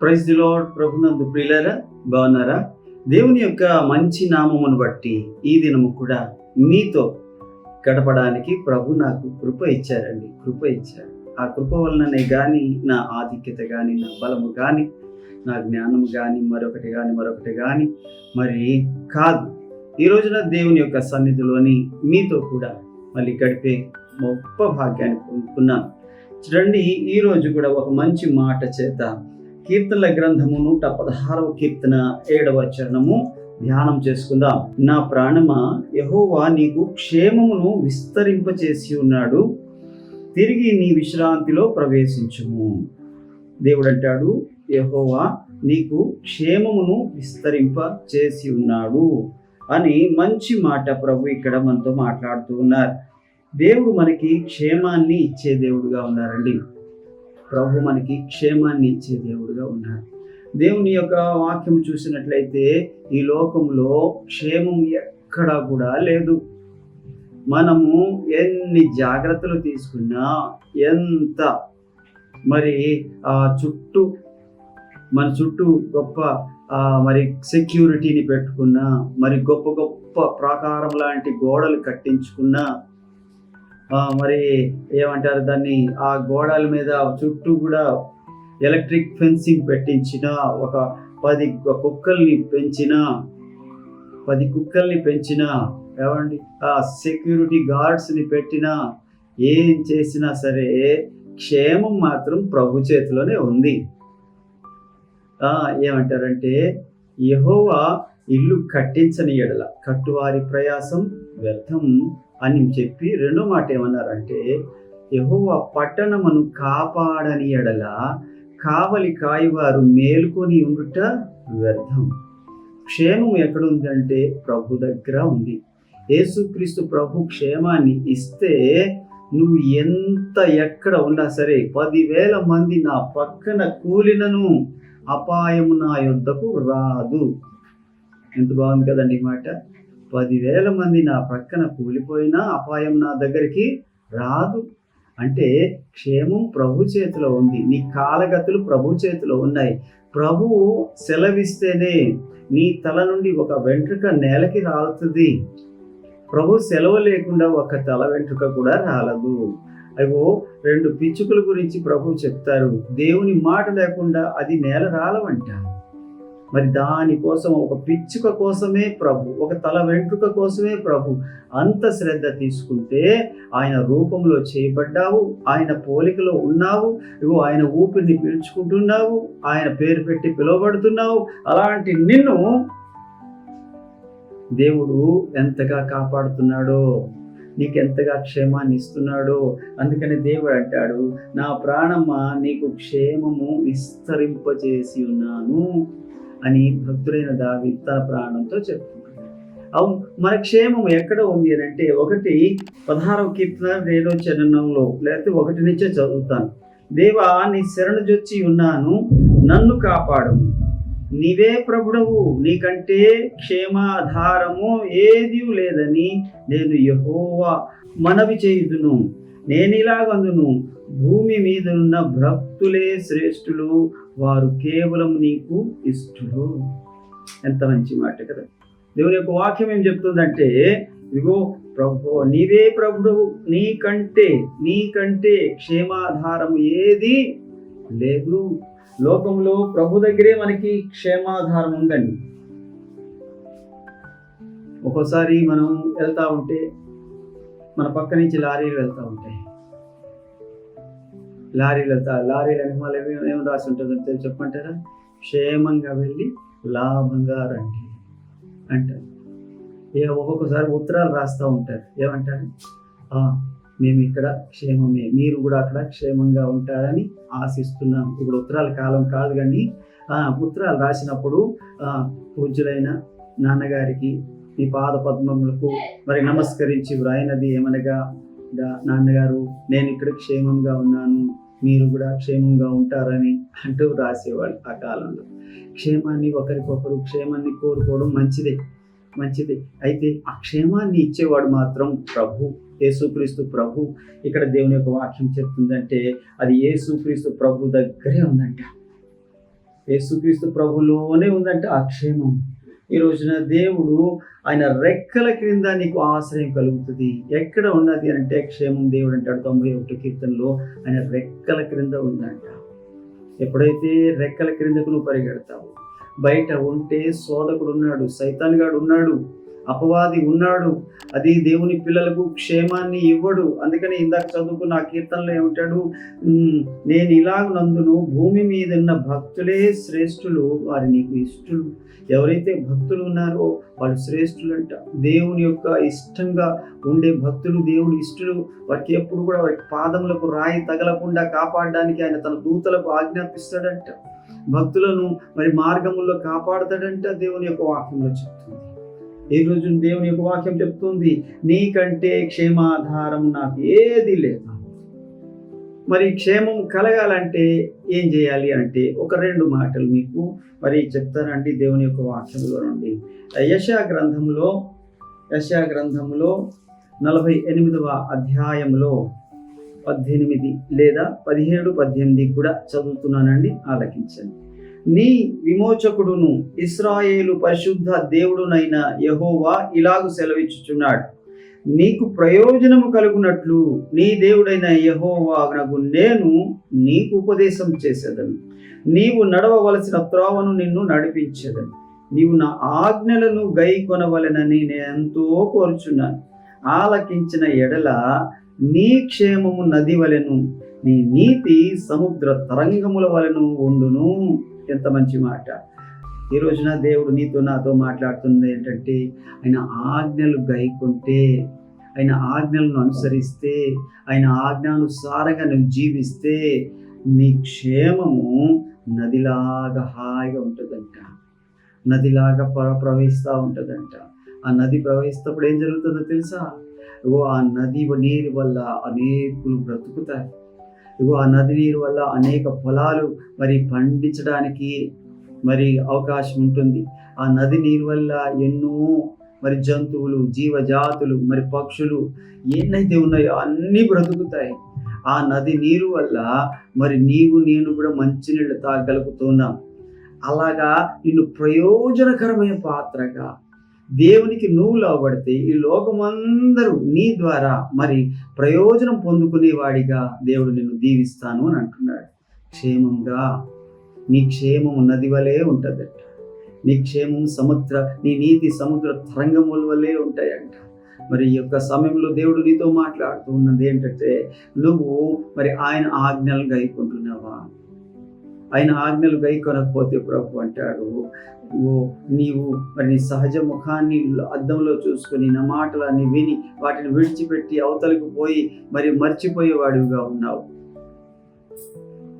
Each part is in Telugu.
ప్రైజ్ ది లార్డ్ ప్రభునందు ప్రియులరా బాగున్నారా? దేవుని యొక్క మంచి నామమును బట్టి ఈ దినము కూడా మీతో గడపడానికి ప్రభు నాకు కృప ఇచ్చారండి కృప ఇచ్చారు. ఆ కృప వలననే కానీ నా ఆధిక్యత కానీ నా బలము కానీ నా జ్ఞానం కానీ మరొకటి కానీ మరొకటి కానీ మరి కాదు. ఈ రోజున దేవుని యొక్క సన్నిధిలోని మీతో కూడా మళ్ళీ గడిపే గొప్ప భాగ్యాన్ని పొందుకున్నాను చూడండి ఈ రోజు కూడా ఒక మంచి మాట చేత కీర్తనల గ్రంథము నూట పదహారవ కీర్తన ఏడవ చరణము ధ్యానం చేసుకుందాం. నా ప్రాణమా యహోవా నీకు క్షేమమును విస్తరింపచేసి ఉన్నాడు. తిరిగి నీ విశ్రాంతిలో ప్రవేశించుము. దేవుడు అంటాడు యహోవా నీకు క్షేమమును విస్తరింప చేసి ఉన్నాడు. అని మంచి మాట ప్రభు ఇక్కడ మనతో మాట్లాడుతూ ఉన్నారు. దేవుడు మనకి క్షేమాన్ని ఇచ్చే దేవుడుగా ఉన్నారండి. ప్రభు మనకి క్షేమాన్ని ఇచ్చే దేవుడుగా ఉన్నారు. దేవుని యొక్క వాక్యం చూసినట్లయితే ఈ లోకంలో క్షేమం ఎక్కడా కూడా లేదు. మనము ఎన్ని జాగ్రత్తలు తీసుకున్నా ఎంత మరి ఆ చుట్టూ మన చుట్టూ గొప్ప మరి సెక్యూరిటీని పెట్టుకున్న మరి గొప్ప గొప్ప ప్రాకారం లాంటి గోడలు కట్టించుకున్న మరి ఏమంటారు దాన్ని ఆ గోడల మీద చుట్టూ కూడా ఎలక్ట్రిక్ ఫెన్సింగ్ పెట్టించిన ఒక పది కుక్కల్ని పెంచిన పది కుక్కల్ని పెంచిన ఏమండి? ఆ సెక్యూరిటీ గార్డ్స్ని పెట్టిన ఏం చేసినా సరే క్షేమం మాత్రం ప్రభు చేతిలోనే ఉంది. ఏమంటారంటే యహోవా ఇల్లు కట్టించని ఎడల కట్టువారి ప్రయాసం వ్యర్థం అని చెప్పి రెండో మాట ఏమన్నారంటే యహోవా పట్టణమును కాపాడని ఎడల కావలి కాయవారు మేలుకొని ఉండుట వ్యర్థం. క్షేమం ఎక్కడుందంటే ప్రభు దగ్గర ఉంది. యేసుక్రీస్తు ప్రభు క్షేమాన్ని ఇస్తే నువ్వు ఎంత ఎక్కడ ఉన్నా సరే పదివేల మంది నా పక్కన కూలినను అపాయము నా యొద్దకు రాదు. ఎంత బాగుంది కదండి ఈ మాట? పదివేల మంది నా ప్రక్కన కూలిపోయినా అపాయం నా దగ్గరికి రాదు. అంటే క్షేమం ప్రభు చేతిలో ఉంది. నీ కాలగతులు ప్రభు చేతిలో ఉన్నాయి. ప్రభువు సెలవిస్తేనే నీ తల నుండి ఒక వెంట్రుక నేలకి రాలుతుంది. ప్రభు సెలవు లేకుండా ఒక తల వెంట్రుక కూడా రాలదు. అగో రెండు పిచ్చుకల గురించి ప్రభు చెప్తారు. దేవుని మాట లేకుండా అది నేల రాలవంట. మరి దానికోసం ఒక పిచ్చుక కోసమే ప్రభు ఒక తల వెంట్రుక కోసమే ప్రభు అంత శ్రద్ధ తీసుకుంటే ఆయన రూపంలో చేయబడ్డావు ఆయన పోలికలో ఉన్నావు ఇగో ఆయన ఊపిరిని పీల్చుకుంటున్నావు ఆయన పేరు పెట్టి పిలువబడుతున్నావు అలాంటి నిన్ను దేవుడు ఎంతగా కాపాడుతున్నాడో నీకు ఎంతగా క్షేమాన్ని ఇస్తున్నాడో అందుకని దేవుడు అంటాడు నా ప్రాణమ్మ నీకు క్షేమము విస్తరింపజేసి ఉన్నాను అని భక్తుడైన దావి తన ప్రాణంతో చెప్తున్నాడు అవును మన క్షేమం ఎక్కడ ఉంది అని అంటే ఒకటి పదహారవ కీర్తన రెండో చరణంలో లేకపోతే ఒకటి నుంచే చదువుతాను. దేవా నీ శరణు జొచ్చి ఉన్నాను నన్ను కాపాడము నీవే ప్రభుడవు నీకంటే క్షేమాధారము ఏది లేదని నేను యహోవా మనవి చేయుదును. నేను ఇలాగందును భూమి మీదనున్న భక్తులే శ్రేష్ఠులు వారు కేవలం నీకు ఇష్టలు ఎంత మంచి మాట కదా. దేవుని యొక్క వాక్యం ఏం చెప్తుందంటే ఇగో ప్రభు నీవే ప్రభుడు నీకంటే నీకంటే క్షేమాధారం ఏది లేదు. లోకంలో ప్రభు దగ్గరే మనకి క్షేమాధారం ఉందండి. ఒక్కోసారి మనం వెళ్తా ఉంటే మన పక్క నుంచి లారీలు వెళ్తూ ఉంటాయి. లారీలు వెళ్తా లారీలు అనుమాలు ఏమి ఏం రాసి ఉంటుందంటే చెప్పమంటారా? క్షేమంగా వెళ్ళి లాభంగా రండి అంటారు. ఏ ఒక్కొక్కసారి ఉత్తరాలు రాస్తూ ఉంటారు. ఏమంటారు? మేము ఇక్కడ క్షేమమే. మీరు కూడా అక్కడ క్షేమంగా ఉంటారని ఆశిస్తున్నాం. ఇప్పుడు ఉత్తరాల కాలం కాదు కానీ ఉత్తరాలు రాసినప్పుడు పూజ్యులైన నాన్నగారికి ఈ పాద పద్మములకు మరి నమస్కరించి వ్రాయినది ఏమనగా నాన్నగారు నేను ఇక్కడ క్షేమంగా ఉన్నాను. మీరు కూడా క్షేమంగా ఉంటారని అంటూ రాసేవాళ్ళు ఆ కాలంలో. క్షేమాన్ని ఒకరికొకరు క్షేమాన్ని కోరుకోవడం మంచిదే. మంచిది. అయితే ఆ క్షేమాన్ని ఇచ్చేవాడు మాత్రం ప్రభు యేసుక్రీస్తు ప్రభు. ఇక్కడ దేవుని యొక్క వాక్యం చెప్తుందంటే అది యేసుక్రీస్తు ప్రభు దగ్గరే ఉందంట. యేసుక్రీస్తు ప్రభులోనే ఉందంట ఆ క్షేమం. ఈ రోజున దేవుడు ఆయన రెక్కల క్రింద నీకు ఆశ్రయం కలుగుతుంది. ఎక్కడ ఉన్నది అంటే క్షేమం దేవుడు అంటాడు తొంభై ఒకటి కీర్తనలో. ఆయన రెక్కల క్రింద ఉందంట. ఎప్పుడైతే రెక్కల క్రిందకు నువ్వు పరిగెడతావు బయట ఉంటే శోధకుడు ఉన్నాడు సైతాన్గాడు ఉన్నాడు అపవాది ఉన్నాడు. అది దేవుని పిల్లలకు క్షేమాన్ని ఇవ్వడు. అందుకని ఇందాక చదువుకున్న ఆ కీర్తనలో ఏమిటాడు? నేను ఇలాగ నందును భూమి మీద ఉన్న భక్తులే శ్రేష్ఠులు వారి నీకు ఇష్టలు. ఎవరైతే భక్తులు ఉన్నారో వాళ్ళు శ్రేష్ఠులంట. దేవుని యొక్క ఇష్టంగా ఉండే భక్తులు దేవుని ఇష్టలు. వారికి ఎప్పుడు కూడా వారి పాదములకు రాయి తగలకుండా కాపాడడానికి ఆయన తన దూతలకు ఆజ్ఞాపిస్తాడంట. భక్తులను మరి మార్గముల్లో కాపాడతాడంట దేవుని యొక్క వాక్యంలో చెప్తుంది. ఈ రోజు దేవుని యొక్క వాక్యం చెప్తుంది? నీకంటే క్షేమాధారం నాకు ఏది లేదు. మరి క్షేమం కలగాలంటే ఏం చేయాలి అంటే ఒక రెండు మాటలు మీకు మరి చెప్తానండి దేవుని యొక్క వాక్యంలో నుండి. యశా గ్రంథంలో యశా గ్రంథంలో నలభై ఎనిమిదవ అధ్యాయంలో పద్దెనిమిది లేదా పదిహేడు పద్దెనిమిది కూడా చదువుతున్నానండి ఆలకించండి. నీ విమోచకుడును ఇస్రాయేలు పరిశుద్ధ దేవుడునైన యహోవా ఇలాగు సెలవిచ్చుచున్నాడు. నీకు ప్రయోజనము కలుగునట్లు నీ దేవుడైన యహోవానగు నేను నీకు ఉపదేశం చేసేదను. నీవు నడవవలసిన త్రోవను నిన్ను నడిపించేదను. నీవు నా ఆజ్ఞలను గై కొనవలెనని నేను ఎంతో కోరుచున్నాను. ఆలకించిన ఎడల నీ క్షేమము నది వలెను నీ నీతి సముద్ర తరంగముల వలెను ఉండును. ఎంత మంచి మాట. ఈ రోజున దేవుడు నీతో నాతో మాట్లాడుతుంది ఏంటంటే ఆయన ఆజ్ఞలు గైకుంటే ఆయన ఆజ్ఞలను అనుసరిస్తే ఆయన ఆజ్ఞానుసారంగా నువ్వు జీవిస్తే నీ క్షేమము నదిలాగా హాయిగా ఉంటుందంట. నదిలాగా ప్రవహిస్తూ ఉంటుందంట. ఆ నది ప్రవహిస్తప్పుడు ఏం జరుగుతుందో తెలుసా? ఇగో ఆ నది నీరు వల్ల అనేకులు బ్రతుకుతారు. ఇగో ఆ నది నీరు వల్ల అనేక పొలాలు మరి పండించడానికి మరి అవకాశం ఉంటుంది. ఆ నది నీరు వల్ల ఎన్నో మరి జంతువులు జీవజాతులు మరి పక్షులు ఏనైతే ఉన్నాయో అన్నీ బ్రతుకుతాయి. ఆ నది నీరు వల్ల మరి నీవు నేను కూడా మంచినీళ్ళు తాగలుగుతున్నాం. అలాగా నిన్ను ప్రయోజనకరమైన పాత్రగా దేవునికి నువ్వు లోబడితే ఈ లోకమందరూ నీ ద్వారా మరి ప్రయోజనం పొందుకునేవాడిగా దేవుడు నిన్ను దీవిస్తాను అని అంటున్నాడు. క్షేమంగా నీ క్షేమం నది వలె ఉంటుందట. నీ క్షేమం సముద్ర నీ నీతి సముద్ర తరంగముల వలె ఉంటాయంట. మరి ఈ యొక్క సమయంలో దేవుడు నీతో మాట్లాడుతూ ఉన్నది ఏంటంటే నువ్వు మరి ఆయన ఆజ్ఞలు గైకుంటున్నావు. ఆయన ఆజ్ఞలు గై కొనకపోతే ప్రభు అంటాడు ఓ నీవు మరి నీ సహజ ముఖాన్ని అద్దంలో చూసుకొని నా మాటలన్నీ విని వాటిని విడిచిపెట్టి అవతలకు పోయి మరి మర్చిపోయేవాడివిగా ఉన్నావు.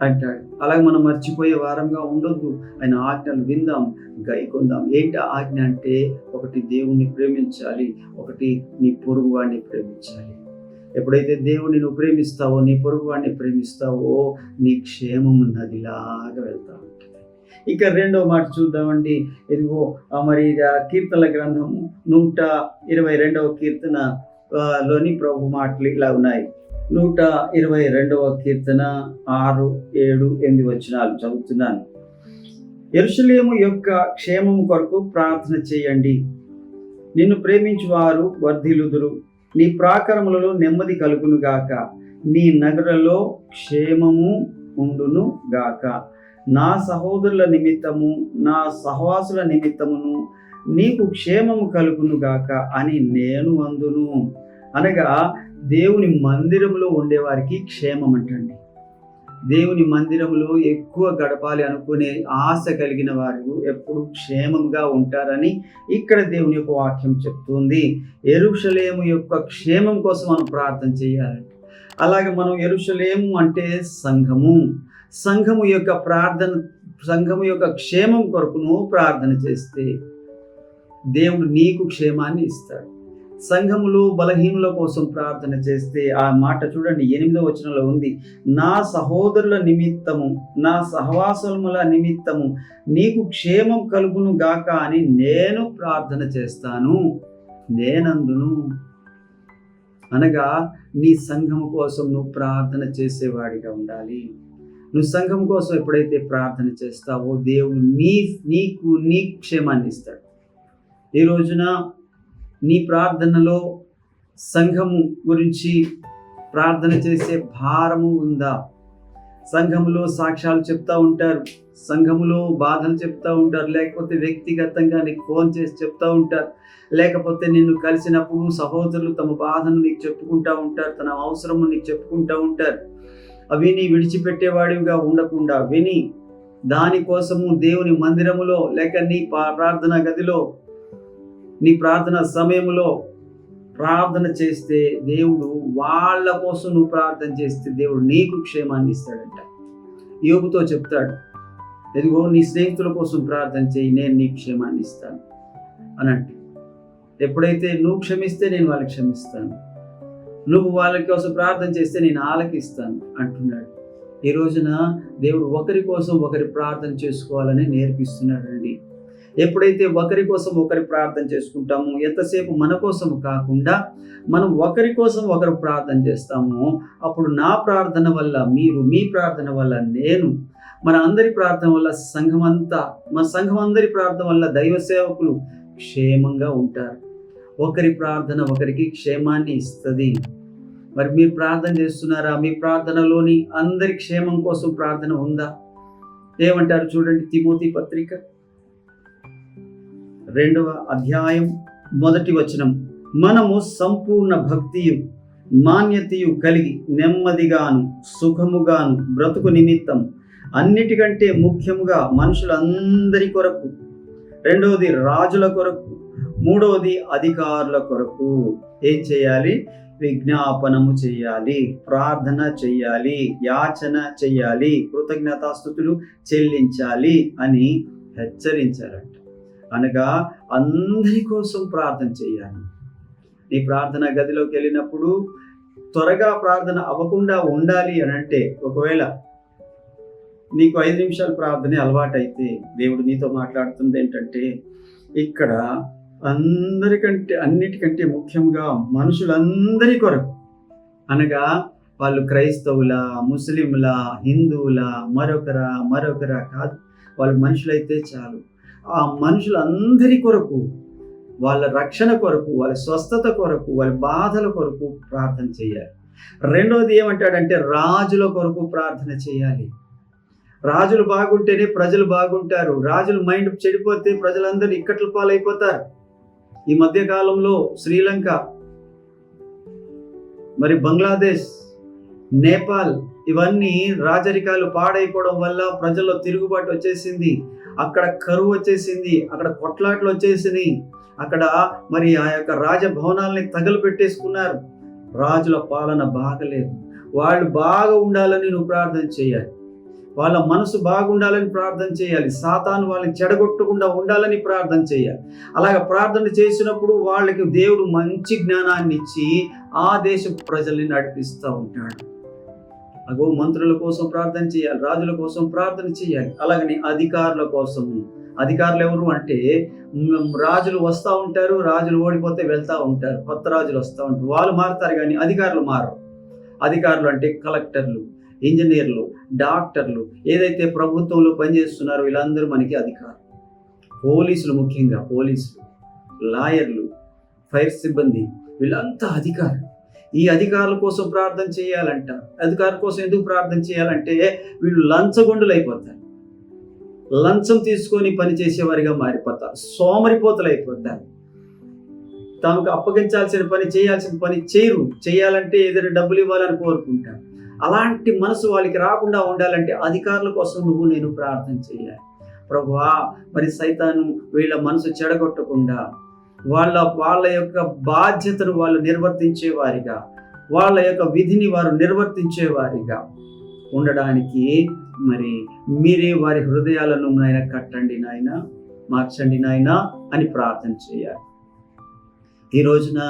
అంటాడు. అలాగే మనం మర్చిపోయే వారంగా ఉండొద్దు. ఆయన ఆజ్ఞలు విందాం గైకొందాం ఏంటి ఆజ్ఞ అంటే ఒకటి దేవుణ్ణి ప్రేమించాలి ఒకటి నీ పొరుగు వాడిని ప్రేమించాలి. ఎప్పుడైతే దేవుని నువ్వు ప్రేమిస్తావో నీ పొరుగు వాడిని ప్రేమిస్తావో నీ క్షేమం నదిలాగా వెళ్తా ఉంటుంది. ఇక రెండో మాట చూద్దామండి. ఇదిగో మరి కీర్తనల గ్రంథము నూట ఇరవై రెండవ కీర్తన లోని ప్రభు మాటలు ఇలా ఉన్నాయి. నూట ఇరవై రెండవ కీర్తన ఆరు ఏడు ఎనిమిది వచనాలు చదువుతున్నాను. ఎరుసలేము యొక్క క్షేమం కొరకు ప్రార్థన చేయండి. నిన్ను ప్రేమించువారు వారు నీ ప్రాకారములలో నెమ్మది కలుగును గాక. నీ నగరలో క్షేమము ఉండును గాక. నా సహోదరుల నిమిత్తము నా సహవాసుల నిమిత్తమును నీకు క్షేమము కలుగును గాక అని నేను అందును. అనగా దేవుని మందిరంలో ఉండేవారికి క్షేమం అంటండి దేవుని మందిరంలో ఎక్కువ గడపాలి అనుకునే ఆశ కలిగిన వారు ఎప్పుడు క్షేమంగా ఉంటారని ఇక్కడ దేవుని యొక్క వాక్యం చెప్తుంది. ఎరుషలేము యొక్క క్షేమం కోసం మనం ప్రార్థన చేయాలంట అలాగే మనం ఎరుషలేము అంటే సంఘము. సంఘము యొక్క ప్రార్థన సంఘము యొక్క క్షేమం కొరకును ప్రార్థన చేస్తే దేవుడు నీకు క్షేమాన్ని ఇస్తాడు. సంఘములు బలహీనుల కోసం ప్రార్థన చేస్తే ఆ మాట చూడండి ఎనిమిదో వచనంలో ఉంది. నా సహోదరుల నిమిత్తము నా సహవాసముల నిమిత్తము నీకు క్షేమం కలుగును గాక అని నేను ప్రార్థన చేస్తాను. నేనందును. అనగా నీ సంఘము కోసం నువ్వు ప్రార్థన చేసేవాడిగా ఉండాలి. నువ్వు సంఘం కోసం ఎప్పుడైతే ప్రార్థన చేస్తావో దేవుడు నీ నీకు నీ క్షేమాన్ని ఇస్తాడు. ఈ రోజున నీ ప్రార్థనలో సంఘము గురించి ప్రార్థన చేసే భారము ఉందా? సంఘములో సాక్ష్యాలు చెప్తా ఉంటారు. సంఘములో బాధలు చెప్తా ఉంటారు. లేకపోతే వ్యక్తిగతంగా నీకు ఫోన్ చేసి చెప్తా ఉంటారు. లేకపోతే నిన్ను కలిసినప్పుడు సహోదరులు తమ బాధను నీకు చెప్పుకుంటా ఉంటారు. తన అవసరము నీకు చెప్పుకుంటా ఉంటారు. అవి నీ విడిచిపెట్టేవాడివిగా ఉండకుండా విని దానికోసము దేవుని మందిరములో లేక నీ ప్రార్థన గదిలో నీ ప్రార్థన సమయంలో ప్రార్థన చేస్తే దేవుడు వాళ్ళ కోసం నువ్వు ప్రార్థన చేస్తే దేవుడు నీకు క్షేమాన్ని ఇస్తాడంట. యోగుతో చెప్తాడు ఎదుగో నీ స్నేహితుల కోసం ప్రార్థన చేయి నేను నీకు క్షేమాన్ని ఇస్తాను. అనంటే ఎప్పుడైతే నువ్వు క్షమిస్తే నేను వాళ్ళకి క్షమిస్తాను. నువ్వు వాళ్ళ కోసం ప్రార్థన చేస్తే నేను ఆలకిస్తాను అంటున్నాడు. ఈ రోజున దేవుడు ఒకరి కోసం ఒకరి ప్రార్థన చేసుకోవాలని నేర్పిస్తున్నాడు అండి ఎప్పుడైతే ఒకరి కోసం ఒకరి ప్రార్థన చేసుకుంటామో ఎంతసేపు మన కోసం కాకుండా మనం ఒకరి కోసం ఒకరు ప్రార్థన చేస్తామో అప్పుడు నా ప్రార్థన వల్ల మీరు మీ ప్రార్థన వల్ల నేను మన అందరి ప్రార్థన వల్ల సంఘం అంతా మన సంఘం అందరి ప్రార్థన వల్ల దైవ సేవకులు క్షేమంగా ఉంటారు. ఒకరి ప్రార్థన ఒకరికి క్షేమాన్ని ఇస్తుంది. మరి మీరు ప్రార్థన చేస్తున్నారా? మీ ప్రార్థనలోని అందరి క్షేమం కోసం ప్రార్థన ఉందా? ఏమంటారు చూడండి తిమోతి పత్రిక. రెండవ అధ్యాయం మొదటి వచనం. మనము సంపూర్ణ భక్తియు మాన్యతయు కలిగి నెమ్మదిగాను సుఖముగాను బ్రతుకు నిమిత్తం. అన్నిటికంటే ముఖ్యముగా మనుషులందరి కొరకు. రెండవది రాజుల కొరకు. మూడవది అధికారుల కొరకు. ఏం చేయాలి? విజ్ఞాపనము చేయాలి ప్రార్థన చేయాలి యాచన చెయ్యాలి కృతజ్ఞతాస్థుతులు చెల్లించాలి అని హెచ్చరించారట. అనగా అందరి కోసం ప్రార్థన చేయాలి. నీ ప్రార్థన గదిలోకి వెళ్ళినప్పుడు త్వరగా ప్రార్థన అవ్వకుండా ఉండాలి అని అంటే ఒకవేళ నీకు ఐదు నిమిషాలు ప్రార్థన అలవాటైతే దేవుడు నీతో మాట్లాడుతుంది ఏంటంటే ఇక్కడ అందరికంటే అన్నిటికంటే ముఖ్యంగా మనుషులందరి కొరకు అనగా వాళ్ళు క్రైస్తవుల ముస్లింల హిందువుల మరొకరా మరొకరా కాదు. వాళ్ళు మనుషులైతే చాలు. ఆ మనుషులందరి కొరకు వాళ్ళ రక్షణ కొరకు వాళ్ళ స్వస్థత కొరకు వాళ్ళ బాధల కొరకు ప్రార్థన చేయాలి. రెండవది ఏమంటాడంటే రాజుల కొరకు ప్రార్థన చేయాలి. రాజులు బాగుంటేనే ప్రజలు బాగుంటారు. రాజుల మైండ్ చెడిపోతే ప్రజలందరూ ఇక్కట్ల పాలైపోతారు. ఈ మధ్య కాలంలో శ్రీలంక మరి బంగ్లాదేశ్ నేపాల్ ఇవన్నీ రాజరికాలు పాడైపోవడం వల్ల ప్రజల్లో తిరుగుబాటు వచ్చేసింది. అక్కడ కరువు వచ్చేసింది అక్కడ కొట్లాట్లు వచ్చేసినాయి. అక్కడ మరి ఆ యొక్క రాజభవనాల్ని తగలు పెట్టేసుకున్నారు రాజుల పాలన బాగలేదు. వాళ్ళు బాగా ఉండాలని నువ్వు ప్రార్థన చేయాలి. వాళ్ళ మనసు బాగుండాలని ప్రార్థన చేయాలి. సాతాను వాళ్ళని చెడగొట్టకుండా ఉండాలని ప్రార్థన చేయాలి. అలాగ ప్రార్థన చేసినప్పుడు వాళ్ళకి దేవుడు మంచి జ్ఞానాన్ని ఇచ్చి ఆ దేశ ప్రజల్ని నడిపిస్తూ ఉంటాడు. అగో మంత్రుల కోసం ప్రార్థన చేయాలి రాజుల కోసం ప్రార్థన చేయాలి అలాగని అధికారుల కోసం. అధికారులు ఎవరు అంటే రాజులు వస్తూ ఉంటారు రాజులు ఓడిపోతే వెళ్తూ ఉంటారు కొత్త రాజులు వస్తూ ఉంటారు వాళ్ళు మారుతారు కానీ అధికారులు మారరు. అధికారులు అంటే కలెక్టర్లు ఇంజనీర్లు డాక్టర్లు ఏదైతే ప్రభుత్వంలో పనిచేస్తున్నారో వీళ్ళందరూ మనకి అధికారులు. పోలీసులు ముఖ్యంగా పోలీసులు లాయర్లు ఫైర్ సిబ్బంది వీళ్ళంతా అధికారులు. ఈ అధికారుల కోసం ప్రార్థన చేయాలంట. అధికారుల కోసం ఎందుకు ప్రార్థన చేయాలంటే వీళ్ళు లంచగొండులు అయిపోతారు. లంచం తీసుకొని పని చేసేవారిగా మారిపోతారు. సోమరిపోతలు అయిపోతారు. తమకు అప్పగించాల్సిన పని చేయాల్సిన పని చేయరు. చేయాలంటే ఏదైనా డబ్బులు ఇవ్వాలని కోరుకుంటారు. అలాంటి మనసు వాళ్ళకి రాకుండా ఉండాలంటే అధికారుల కోసం నువ్వు నేను ప్రార్థన చేయాలి. ప్రభువా మరి సైతాను వీళ్ళ మనసు చెడగొట్టకుండా వాళ్ళ వాళ్ళ యొక్క బాధ్యతను వాళ్ళు నిర్వర్తించేవారిగా వాళ్ళ యొక్క విధిని వారు నిర్వర్తించేవారిగా ఉండడానికి మరి మీరే వారి హృదయాలను నాయన కట్టండి నాయన మార్చండి నాయన అని ప్రార్థన చేయాలి. ఈ రోజున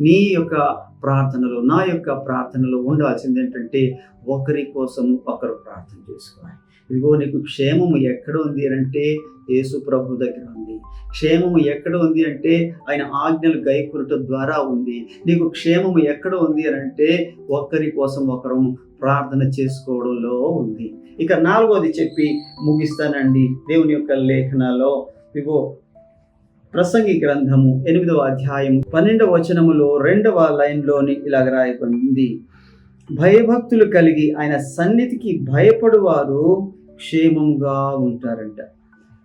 నీ యొక్క ప్రార్థనలో నా యొక్క ప్రార్థనలో ఉండాల్సింది ఏంటంటే ఒకరి కోసం ఒకరు ప్రార్థన చేసుకోవాలి. ఇదిగో నీకు క్షేమము ఎక్కడ ఉంది అని అంటే యేసు ప్రభు దగ్గర ఉంది. క్షేమము ఎక్కడ ఉంది అంటే ఆయన ఆజ్ఞలు గైకొనటం ద్వారా ఉంది. నీకు క్షేమము ఎక్కడ ఉంది అని అంటే ఒకరి కోసం ఒకరు ప్రార్థన చేసుకోవడంలో ఉంది. ఇక నాలుగోది చెప్పి ముగిస్తానండి దేవుని యొక్క లేఖనాలో. ఇగో ప్రసంగి గ్రంథము ఎనిమిదవ అధ్యాయం పన్నెండవ వచనములో రెండవ లైన్లోని ఇలాగ రాయబడింది. భయభక్తులు కలిగి ఆయన సన్నిధికి భయపడువారు క్షేమముగా ఉంటారంట.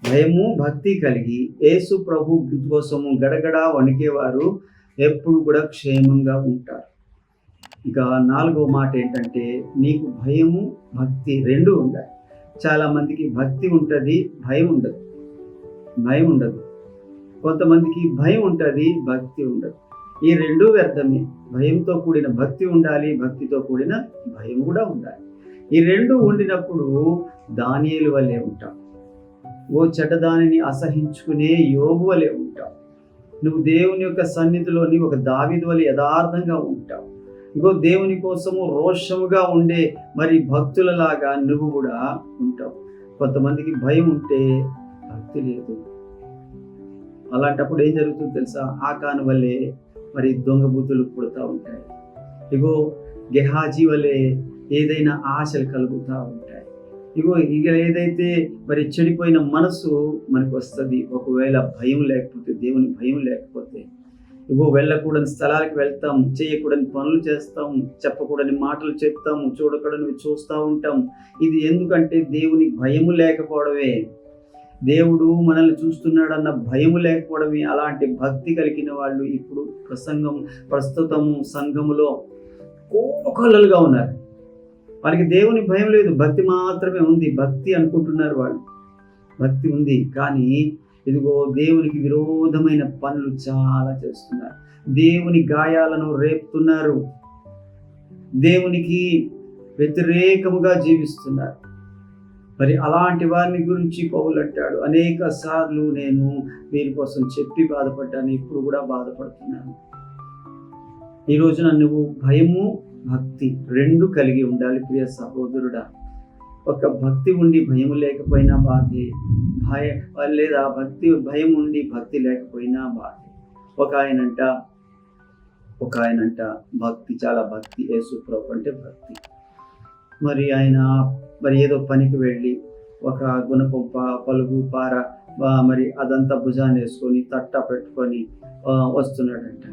భయము భక్తి కలిగి యేసు ప్రభు కోసము గడగడ వణికేవారు ఎప్పుడు కూడా క్షేమంగా ఉంటారు. ఇక నాలుగో మాట ఏంటంటే నీకు భయము భక్తి రెండు ఉండాలి. చాలామందికి భక్తి ఉంటుంది భయం ఉండదు. భయం ఉండదు. కొంతమందికి భయం ఉంటుంది భక్తి ఉండదు. ఈ రెండు వ్యర్థమే. భయంతో కూడిన భక్తి ఉండాలి భక్తితో కూడిన భయం కూడా ఉండాలి. ఈ రెండు ఉండినప్పుడు దానియలు వల్లే ఉంటాం. ఓ చెడ్డదానిని అసహించుకునే యోగు వలె ఉంటావు నువ్వు దేవుని యొక్క సన్నిధిలోని ఒక దావిది వలె యథార్థంగా ఉంటావు. ఇంకో దేవుని కోసము రోషముగా ఉండే మరి భక్తులలాగా నువ్వు కూడా ఉంటావు. కొంతమందికి భయం ఉంటే భక్తి లేదు. అలాంటప్పుడు ఏం జరుగుతుందో తెలుసా? ఆకాను వల్లే మరి దొంగ బుద్ధులు పుడతా ఉంటాయి. ఇగో గెహాజీ వలె ఏదైనా ఆశలు కలుగుతూ ఉంటాయి. ఇగో ఇక ఏదైతే మరి చెడిపోయిన మనసు మనకు వస్తుంది ఒకవేళ భయం లేకపోతే దేవుని భయం లేకపోతే ఇగో వెళ్ళకూడని స్థలాలకు వెళ్తాం చేయకూడని పనులు చేస్తాం చెప్పకూడని మాటలు చెప్తాము చూడకూడనివి చూస్తూ ఉంటాం. ఇది ఎందుకంటే దేవుని భయము లేకపోవడమే. దేవుడు మనల్ని చూస్తున్నాడన్న భయం లేకపోవడమే. అలాంటి భక్తి కలిగిన వాళ్ళు ఇప్పుడు ప్రసంగం ప్రస్తుతము సంఘములో కోకొల్లలుగా ఉన్నారు. వారికి దేవుని భయం లేదు. భక్తి మాత్రమే ఉంది. భక్తి అనుకుంటున్నారు వాళ్ళు. భక్తి ఉంది. కానీ ఇదిగో దేవునికి విరోధమైన పనులు చాలా చేస్తున్నారు. దేవుని గాయాలను రేపుతున్నారు. దేవునికి వ్యతిరేకముగా జీవిస్తున్నారు. మరి అలాంటి వారిని గురించి పౌలు అంటాడు అనేక సార్లు నేను వీరి కోసం చెప్పి బాధపడ్డాను ఇప్పుడు కూడా బాధపడుతున్నాను. ఈ రోజున నువ్వు భయము భక్తి రెండు కలిగి ఉండాలి ప్రియ సహోదరుడా. ఒక భక్తి ఉండి భయం లేకపోయినా బాధే భయ లేదా భక్తి భయం ఉండి భక్తి లేకపోయినా బాధే. ఒక ఆయనంట ఒక ఆయనంట భక్తి చాలా భక్తి యేసుప్రభు అంటే భక్తి. మరి ఆయన మరి ఏదో పనికి వెళ్ళి ఒక గుణపంప పలుగు పార మరి అదంతా భుజాన్ని వేసుకొని తట్ట పెట్టుకొని వస్తున్నాడంట.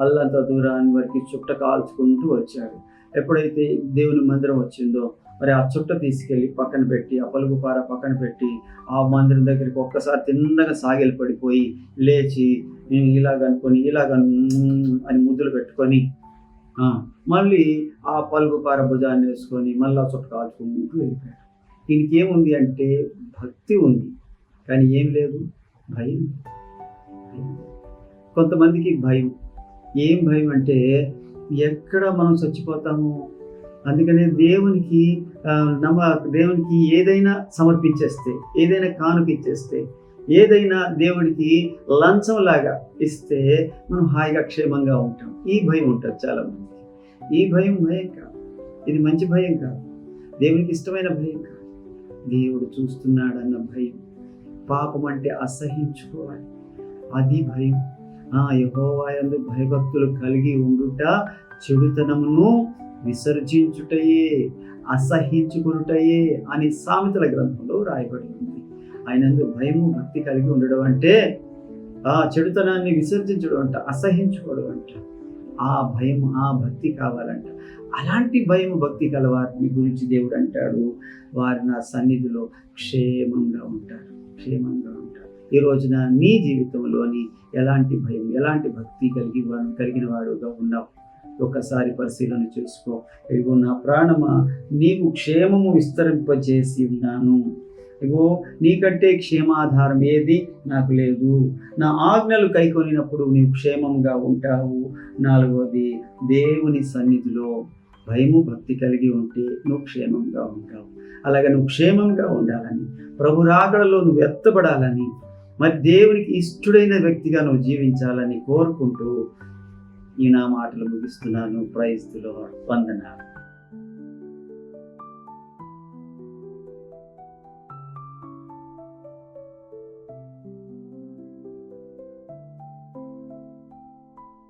అల్లంత దూరాన్ని వరకు చుట్ట కాల్చుకుంటూ వచ్చాడు. ఎప్పుడైతే దేవుని మందిరం వచ్చిందో మరి ఆ చుట్ట తీసుకెళ్ళి పక్కన పెట్టి ఆ పలుగు పార పక్కన పెట్టి ఆ మందిరం దగ్గరికి ఒక్కసారి తిన్నగా సాగిలి పడిపోయి లేచి ఇలాగనుకొని ఇలాగ అనుకొని అని ముద్దులు పెట్టుకొని మళ్ళీ ఆ పలుగు పార భుజాన్ని వేసుకొని మళ్ళీ చుట్ట కాల్చుకుంటూ వెళ్ళిపోయాడు. దీనికి ఏముంది అంటే భక్తి ఉంది కానీ ఏం లేదు భయం. కొంతమందికి భయం. ఏం భయం అంటే ఎక్కడ మనం చచ్చిపోతాము? అందుకనే దేవునికి నమ్మ దేవునికి ఏదైనా సమర్పించేస్తే ఏదైనా కానుక ఇచ్చేస్తే ఏదైనా దేవుడికి లంచం లాగా ఇస్తే మనం హాయిగా క్షేమంగా ఉంటాం. ఈ భయం ఉంటుంది చాలామంది ఈ భయం భయం కాదు. ఇది మంచి భయం కాదు. దేవునికి ఇష్టమైన భయం కాదు. దేవుడు చూస్తున్నాడన్న భయం పాపం అంటే అసహించుకోవాలి. అది భయం. ఆ యహోవాయందు భయభక్తులు కలిగి ఉండుట చెడుతనమును విసర్జించుటయే అసహించుకునుటయే అని సామెతల గ్రంథంలో రాయబడి ఉంది. ఆయనందు భయము భక్తి కలిగి ఉండడం అంటే ఆ చెడుతనాన్ని విసర్జించడం అంట అసహించుకోవడం అంట. ఆ భయం ఆ భక్తి కావాలంట. అలాంటి భయం భక్తి కల వారిని గురించి దేవుడు అంటాడు. వారి నా సన్నిధిలో క్షేమంగా ఉంటారు. క్షేమంగా ఉంటారు. ఈ రోజున నీ జీవితంలోని ఎలాంటి భయం ఎలాంటి భక్తి కలిగి కలిగిన వాడుగా ఉన్నావు? ఒకసారి పరిశీలన చేసుకో. ఇదిగో నా ప్రాణమా నీవు క్షేమము విస్తరింపజేసి ఉన్నాను. ఇగో నీకంటే క్షేమాధారం ఏది? నాకు లేదు. నా ఆజ్ఞలు కైకొనినప్పుడు నీవు క్షేమంగా ఉంటావు. నాలుగవది దేవుని సన్నిధిలో భయము భక్తి కలిగి ఉంటే నువ్వు క్షేమంగా ఉంటావు. అలాగే నువ్వు క్షేమంగా ఉండాలని ప్రభు రాకడలో నువ్వు ఎత్తబడాలని మరి దేవునికి ఇష్టడైన వ్యక్తిగా నువ్వు జీవించాలని కోరుకుంటూ ఈ నా మాటలు ముగిస్తున్నాను. ప్రైజ్ వందనాలు.